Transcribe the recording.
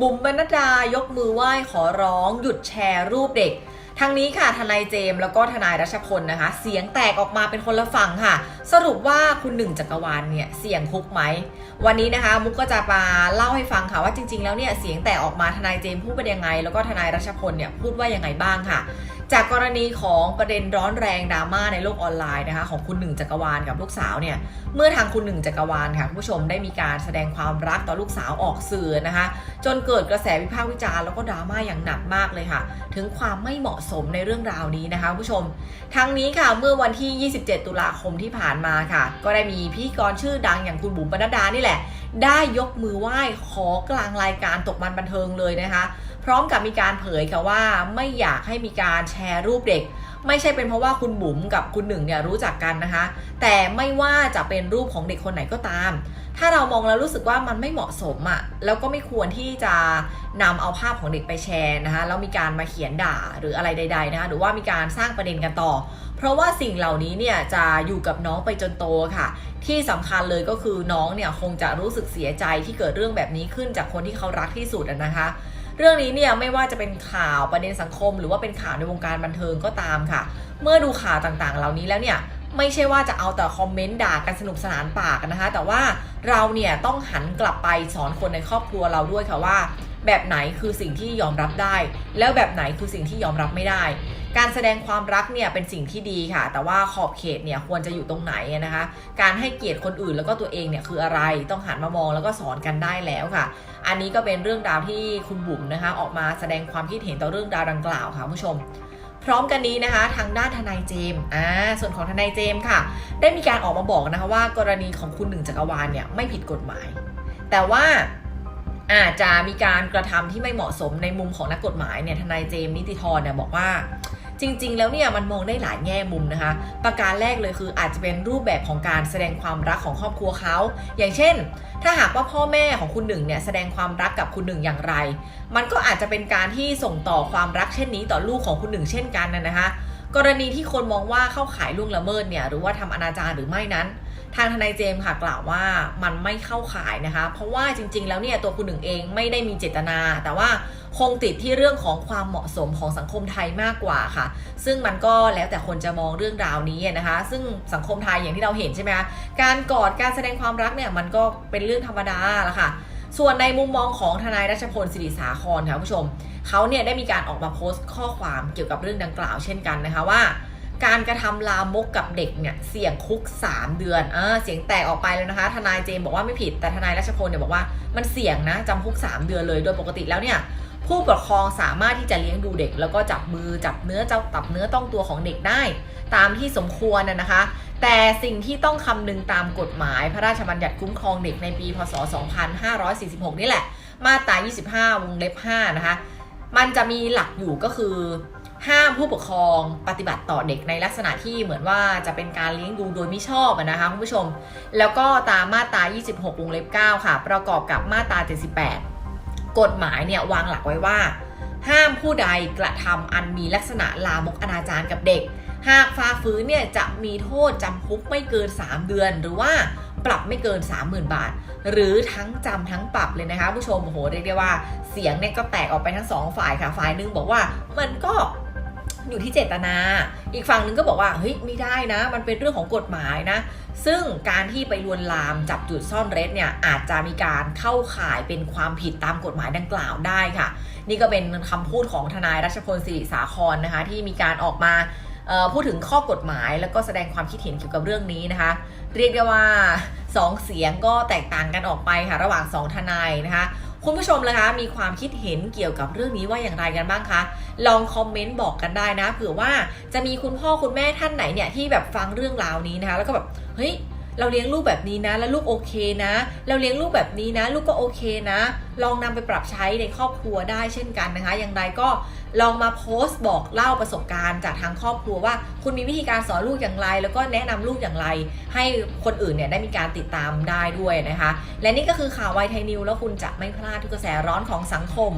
บุ๋มบรรณดายกมือไหว้ขอร้องหยุดแชร์รูปเด็กทั้งนี้ค่ะทนายเจมส์แล้วก็ทนายรัชพลนะคะ เสียงแตกออกมาเป็นคนละฝั่งค่ะ สรุปว่าคุณหนึ่งจักรวาลเนี่ยเสี่ยงคุกไหม วันนี้นะคะ มุกก็จะมาเล่าให้ฟังค่ะว่าจริง ๆ แล้วเนี่ยเสียงแตกออกมาทนายเจมส์พูดเป็นยังไง แล้วก็ทนายรัชพลเนี่ยพูดว่ายังไงบ้างค่ะ จากกรณีของประเด็นร้อนแรงดราม่าในโลกออนไลน์นะคะของคุณหนึ่งจักรวาลกับลูกสาวเนี่ยเมื่อทางคุณหนึ่งจักรวาลค่ะคุณผู้ชมได้มีการแสดงความรักต่อลูกสาวออกสื่อนะคะ จนเกิดกระแสวิพากษ์วิจารณ์แล้วก็ดราม่าอย่างหนักมากเลยค่ะ ถึงความไม่เหมาะสมในเรื่องราวนี้นะคะคุณผู้ชมทั้งนี้ค่ะเมื่อวันที่ 27 ตุลาคมที่ผ่านมาค่ะ ก็ได้มีพิธีกรชื่อดังอย่างคุณบุ๋มปนัดดานี่แหละ ได้ยกมือไหว้ขอกลางรายการตกมันบันเทิงเลยนะคะ พร้อมกับมีการเผยค่ะว่าไม่อยากให้มีการแชร์รูปเด็ก ไม่ใช่เป็นเพราะว่าคุณบุ๋มกับคุณหนึ่งเนี่ยรู้จักกันนะคะ แต่ไม่ว่าจะเป็นรูปของเด็กคนไหนก็ตาม ถ้าเรามองแล้วรู้สึกว่ามันไม่เหมาะสมอะ่ะแล้วก็ไม่ควรที่จะนำเอาภาพของเด็กไปแชร์นะคะแล้วมีการมาเขียนด่าหรืออะไรใด ๆนะคะหรือว่ามีการสร้างประเด็นกันต่อ เพราะว่าสิ่งเหล่านี้เนี่ยจะอยู่กับน้องไปจนโตค่ะ ที่สำคัญเลยก็คือน้องเนี่ยคงจะรู้สึกเสียใจที่เกิดเรื่องแบบนี้ขึ้นจากคนที่เขารักที่สุดนะคะ เรื่องนี้เนี่ยไม่ว่าจะเป็นข่าวประเด็นสังคม หรือว่าเป็นข่าวในวงการบันเทิงก็ตามค่ะ เมื่อดูข่าวต่างๆ เหล่านี้แล้วเนี่ยไม่ใช่ว่าจะเอาแต่คอมเมนต์ด่ากันสนุกสนานปากนะคะ แต่ว่าเราเนี่ยต้องหันกลับไปสอนคนในครอบครัวเราด้วยค่ะว่า แบบไหนคือสิ่งที่ยอมรับได้ แล้วแบบไหนคือสิ่งที่ยอมรับไม่ได้ การแสดงความรักเนี่ยเป็นสิ่งที่ดีค่ะ แต่ว่าขอบเขตเนี่ยควรจะอยู่ตรงไหนนะคะ การให้เกียรติคนอื่นแล้วก็ตัวเองเนี่ยคืออะไรต้องหันมามองแล้วก็สอนกันได้แล้วค่ะ อันนี้ก็เป็นเรื่องราวที่คุณบุ๋มนะคะ ออกมาแสดงความคิดเห็นต่อเรื่องราวดังกล่าวค่ะผู้ชมพร้อมกันนี้นะคะ ทางด้านทนายเจมส์อ่าส่วนของทนายเจมส์ค่ะ ได้มีการออกมาบอกนะคะว่ากรณีของคุณหนึ่งจักรวาลเนี่ยไม่ผิดกฎหมาย แต่ว่า อาจจะมีการกระทำที่ไม่เหมาะสมในมุมของนักกฎหมายเนี่ยทนายเจมส์นิติธรเนี่ยบอกว่า จริง ๆ แล้วเนี่ยมันมองได้หลายแง่มุมนะคะ ประการแรกเลยคืออาจจะเป็นรูปแบบของการแสดงความรักของครอบครัวเขาอย่างเช่น ถ้าหากว่าพ่อแม่ของคุณหนึ่งเนี่ยแสดงความรักกับคุณหนึ่งอย่างไร มันก็อาจจะเป็นการที่ส่งต่อความรักเช่นนี้ต่อลูกของคุณหนึ่งเช่นกันนะนะคะ กรณีที่คนมองว่าเข้าขายล่วงละเมิดเนี่ยหรือว่าทำอนาจารหรือไม่นั้น ทางทนายเจมส์ค่ะกล่าวว่ามันไม่เข้าข่ายนะคะ เพราะว่าจริง ๆ แล้วเนี่ยตัวคุณหนึ่งเองไม่ได้มีเจตนา แต่ว่าคงติดที่เรื่องของความเหมาะสมของสังคมไทยมากกว่าค่ะ ซึ่งมันก็แล้วแต่คนจะมองเรื่องราวนี้นะคะ ซึ่งสังคมไทยอย่างที่เราเห็นใช่ไหมคะการกอดการแสดงความรักเนี่ยมันก็เป็นเรื่องธรรมดาละค่ะส่วนในมุมมองของทนายรัชพลศิริสาครค่ะคุณผู้ชมเขาเนี่ยได้มีการออกมาโพสต์ข้อความเกี่ยวกับเรื่องดังกล่าวเช่นกันนะคะว่า การกระทำลามกกับเด็กเนี่ยเสี่ยงคุก 3 เดือนอ่าเสียงแตกออกไปแล้วนะคะ ทนายเจมส์บอกว่าไม่ผิด แต่ทนายรัชพลเนี่ยบอกว่ามันเสี่ยงนะจำคุก 3 เดือนเลย โดยปกติแล้วเนี่ยผู้ปกครองสามารถที่จะเลี้ยงดูเด็ก แล้วก็จับมือจับเนื้อเจ้าตับเนื้อต้องตัวของเด็กได้ ตามที่สมควรนะนะคะ แต่สิ่งที่ต้องคำนึงตามกฎหมายพระราชบัญญัติคุ้มครองเด็กในปีพศ 2546 นี่แหละ มาตรา 25 วงเล็บ 5 นะคะ มันจะมีหลักอยู่ก็คือ ห้ามผู้ปกครองปฏิบัติต่อเด็กในลักษณะที่เหมือนว่าจะเป็นการเลี้ยงดูโดยไม่ชอบนะคะคุณผู้ชม แล้วก็ตามมาตรา 26 วงเล็บ 9 ค่ะ ประกอบกับมาตรา 78 กฎหมายเนี่ยวางหลักไว้ว่า ห้ามผู้ใดกระทำอันมีลักษณะลามกอนาจารกับเด็ก หากฝ่าฝืนเนี่ยจะมีโทษจำคุกไม่เกิน 3 เดือนหรือว่า ปรับไม่เกิน 30,000 บาท หรือทั้งจำทั้งปรับเลยนะคะผู้ชมโอ้โหเรียกได้ว่าเสียงเนี่ยก็แตกออกไปทั้งสองฝ่ายค่ะฝ่ายหนึงบอกว่ามันก็อยู่ที่เจตนา อีกฝั่งหนึงก็บอกว่าเฮ้ยไม่ได้นะ มันเป็นเรื่องของกฎหมายนะ ซึ่งการที่ไปลวนลามจับจุดซ่อนเร้นเนี่ยอาจจะมีการเข้าข่ายเป็นความผิดตามกฎหมายดังกล่าวได้ค่ะ นี่ก็เป็นคำพูดของทนายรัชพลศิริสาครนะคะที่มีการออกมา พูดถึงข้อกฎหมายแล้วก็แสดงความคิดเห็นเกี่ยวกับเรื่องนี้นะคะ เรียกได้ว่าสองเสียงก็แตกต่างกันออกไปค่ะระหว่างสองทนายนะคะคุณผู้ชมเลยคะมีความคิดเห็นเกี่ยวกับเรื่องนี้ว่าอย่างไรกันบ้างคะลองคอมเมนต์บอกกันได้นะเผื่อว่าจะมีคุณพ่อคุณแม่ท่านไหนเนี่ยที่แบบฟังเรื่องราวนี้นะคะ แล้วก็แบบเฮ้ย เราเลี้ยงลูกแบบนี้นะ แล้วลูกโอเคนะ เราเลี้ยงลูกแบบนี้นะ ลูกก็โอเคนะ ลองนำไปปรับใช้ในครอบครัวได้เช่นกันนะคะ อย่างไรก็ลองมาโพสต์บอกเล่าประสบการณ์จากทางครอบครัวว่า คุณมีวิธีการสอนลูกอย่างไร แล้วก็แนะนำลูกอย่างไร ให้คนอื่นเนี่ยได้มีการติดตามได้ด้วยนะคะ และนี่ก็คือข่าวไวไทยนิวแล้วคุณจะไม่พลาดทุกกระแสร้อนของสังคม